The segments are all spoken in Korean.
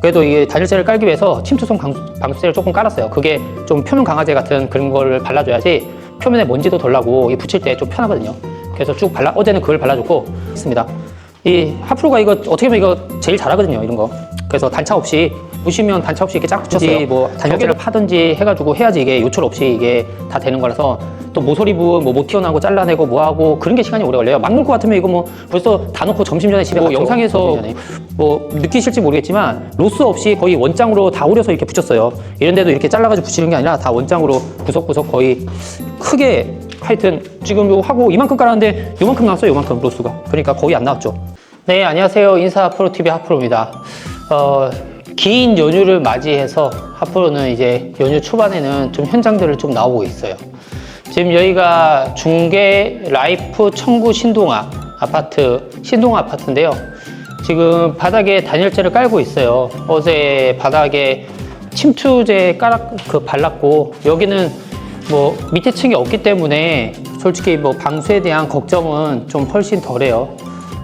그래도 이게 단열재를 깔기 위해서 침투성 방수, 방수제를 조금 깔았어요. 그게 좀 표면 강화제 같은 그런 거를 발라줘야지 표면에 먼지도 덜 나고 이 붙일 때 좀 편하거든요. 그래서 쭉 발라 어제는 그걸 발라줬고 있습니다. 이 하프로가 이거 어떻게 보면 이거 제일 잘하거든요. 이런 거. 그래서 단차 없이 보시면 단차 없이 이렇게 쫙 붙였어요. 뭐 단열재를 파든지 해가지고 해야지 이게 요철 없이 이게 다 되는 거라서 또 모서리 부분 뭐못 튀어나오고 잘라내고 뭐하고 그런 게 시간이 오래 걸려요. 막 놓을 것 같으면 이거 뭐 벌써 다 놓고 점심 전에 집에 뭐 영상에서 뭐 느끼실지 모르겠지만 로스 없이 거의 원장으로 다 오려서 이렇게 붙였어요. 이런데도 이렇게 잘라가지고 붙이는 게 아니라 다 원장으로 구석구석 거의 크게 하여튼 지금 요 하고 이만큼 깔았는데 요만큼 나왔어요. 요만큼 로스가. 그러니까 거의 안 나왔죠. 네, 안녕하세요. 인사 프로TV 하프로입니다. 어, 긴 연휴를 맞이해서 하프로는 이제 연휴 초반에는 좀 현장들을 좀 나오고 있어요. 지금 여기가 중계 라이프 청구 신동아 아파트, 신동아 아파트인데요. 지금 바닥에 단열재를 깔고 있어요. 어제 바닥에 침투제 깔아, 그 발랐고, 여기는 뭐 밑에 층이 없기 때문에 솔직히 뭐 방수에 대한 걱정은 좀 훨씬 덜해요.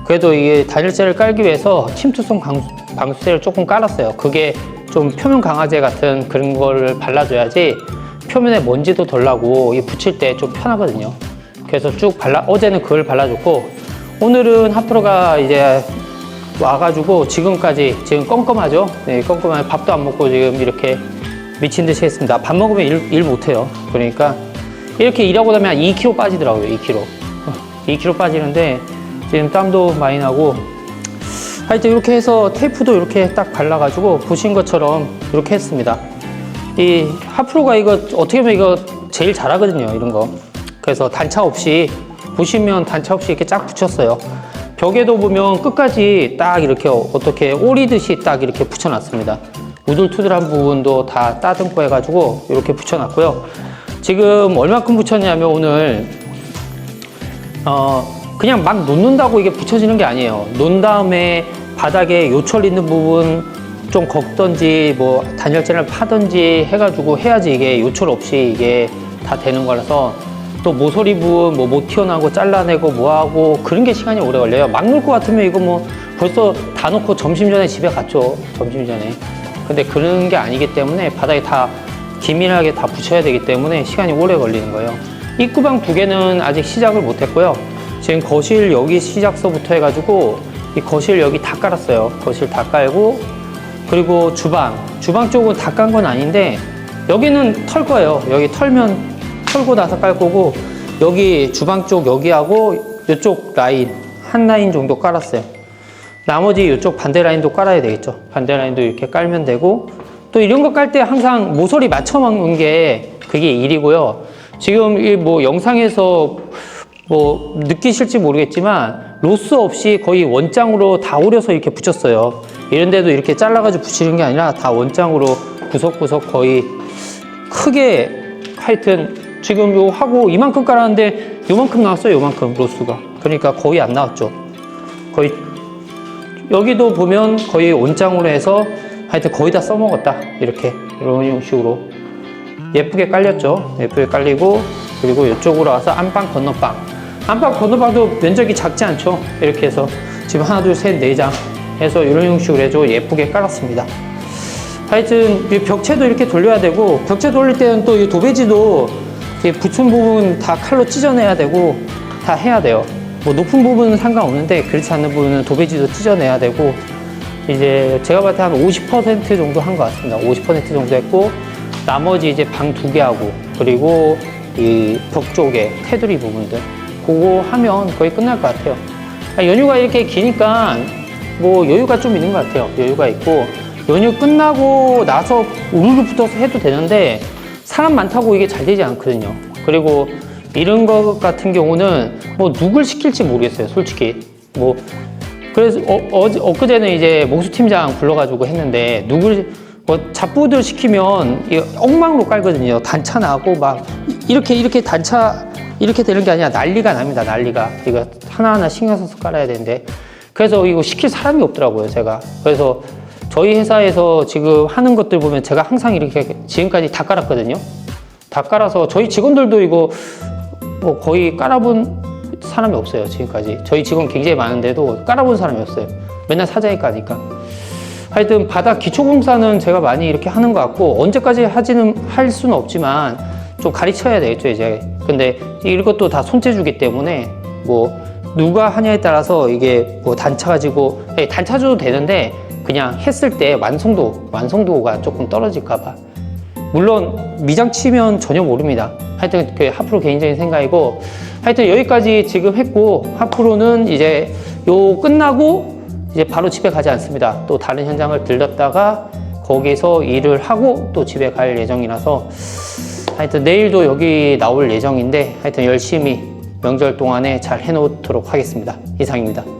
그래도 이게 단열재를 깔기 위해서 침투성 방수, 방수제를 조금 깔았어요. 그게 좀 표면 강화제 같은 그런 거를 발라줘야지 표면에 먼지도 덜 나고 이 붙일 때 좀 편하거든요. 그래서 쭉 발라 어제는 그걸 발라줬고 오늘은 하프로가 이제 와가지고 지금까지 지금 껌껌하죠? 네, 껌껌한 밥도 안 먹고 지금 이렇게 미친 듯이 했습니다. 밥 먹으면 일, 일 못해요. 그러니까 이렇게 일하고 나면 2kg 빠지더라고요. 2kg. 2kg 빠지는데 지금 땀도 많이 나고 하여튼 이렇게 해서 테이프도 이렇게 딱 발라가지고 보신 것처럼 이렇게 했습니다. 이 하프로가 이거 어떻게 보면 이거 제일 잘하거든요. 이런 거. 그래서 단차 없이 보시면 단차 없이 이렇게 쫙 붙였어요. 벽에도 보면 끝까지 딱 이렇게 어떻게 오리듯이 딱 이렇게 붙여놨습니다. 우둘투둘한 부분도 다 따듬고 해가지고 이렇게 붙여놨고요. 지금 얼마큼 붙였냐면 오늘 어 그냥 막 놓는다고 이게 붙여지는 게 아니에요. 놓은 다음에 바닥에 요철 있는 부분 좀 걷던지 뭐 단열재를 파던지 해가지고 해야지 이게 요철 없이 이게 다 되는 거라서 또 모서리 부분 뭐 못 튀어나오고 잘라내고 뭐하고 그런 게 시간이 오래 걸려요. 막 놓을 것 같으면 이거 뭐 벌써 다 놓고 점심 전에 집에 갔죠. 점심 전에. 근데 그런 게 아니기 때문에 바닥에 다 기밀하게 다 붙여야 되기 때문에 시간이 오래 걸리는 거예요. 입구방 두 개는 아직 시작을 못 했고요. 지금 거실 여기 시작서부터 해가지고 이 거실 여기 다 깔았어요. 거실 다 깔고 그리고 주방 주방 쪽은 다 깐 건 아닌데 여기는 털 거예요. 여기 털면 털고 나서 깔 거고 여기 주방 쪽 여기하고 이쪽 라인 한 라인 정도 깔았어요. 나머지 이쪽 반대 라인도 깔아야 되겠죠. 반대 라인도 이렇게 깔면 되고 또 이런 거 깔 때 항상 모서리 맞춰 먹는 게 그게 일이고요. 지금 이 뭐 영상에서 뭐 느끼실지 모르겠지만 로스 없이 거의 원장으로 다 오려서 이렇게 붙였어요. 이런데도 이렇게 잘라가지고 붙이는 게 아니라 다 원장으로 구석구석 거의 크게 하여튼 지금 요 하고 이만큼 깔았는데 요만큼 나왔어요. 요만큼 로스가. 그러니까 거의 안 나왔죠. 거의 여기도 보면 거의 원장으로 해서 하여튼 거의 다 써먹었다. 이렇게 이런 식으로 예쁘게 깔렸죠. 예쁘게 깔리고 그리고 이쪽으로 와서 안방 건너방. 안방 건너방도 면적이 작지 않죠. 이렇게 해서 지금 하나 둘셋네 장 해서 이런 형식으로 해서 예쁘게 깔았습니다. 하여튼 이 벽체도 이렇게 돌려야 되고 벽체 돌릴 때는 또 이 도배지도 이 붙은 부분 다 칼로 찢어내야 되고 다 해야 돼요. 뭐 높은 부분은 상관없는데 그렇지 않는 부분은 도배지도 찢어내야 되고 이제 제가 봤을 때 한 50% 정도 한 것 같습니다. 50% 정도 했고 나머지 이제 방 두 개 하고 그리고 이 벽 쪽에 테두리 부분들 그거 하면 거의 끝날 것 같아요. 아, 연휴가 이렇게 기니까 뭐 여유가 좀 있는 것 같아요. 여유가 있고 연휴 끝나고 나서 우르르 붙어서 해도 되는데 사람 많다고 이게 잘 되지 않거든요. 그리고 이런 것 같은 경우는 뭐 누굴 시킬지 모르겠어요. 솔직히 뭐 그래서 어, 어제 엊그제는 이제 목수 팀장 불러가지고 했는데 누굴 뭐 잡부들 시키면 이 엉망으로 깔거든요. 단차 나고 막 이렇게 이렇게 단차 이렇게 되는 게 아니라 난리가 납니다. 난리가 이거 하나하나 신경 써서 깔아야 되는데 그래서 이거 시킬 사람이 없더라고요. 제가 그래서 저희 회사에서 지금 하는 것들 보면 제가 항상 이렇게 지금까지 다 깔았거든요. 다 깔아서 저희 직원들도 이거 뭐 거의 깔아본 사람이 없어요 지금까지 저희 직원 굉장히 많은데도 깔아본 사람이 없어요 맨날 사장이 까니까 하여튼 바닥 기초 공사는 제가 많이 이렇게 하는 것 같고 언제까지 하지는 할 수는 없지만 좀 가르쳐야 되겠죠 이제. 근데 이것도 다 손재주기 때문에 뭐 누가 하냐에 따라서 이게 뭐 단차 가지고 예, 단차 줘도 되는데 그냥 했을 때 완성도 완성도가 조금 떨어질까 봐. 물론 미장 치면 전혀 모릅니다. 하여튼 그 하프로 개인적인 생각이고 하여튼 여기까지 지금 했고 하프로는 이제 요 끝나고 이제 바로 집에 가지 않습니다. 또 다른 현장을 들렸다가 거기서 일을 하고 또 집에 갈 예정이라서 하여튼 내일도 여기 나올 예정인데 하여튼 열심히 명절 동안에 잘 해놓도록 하겠습니다. 이상입니다.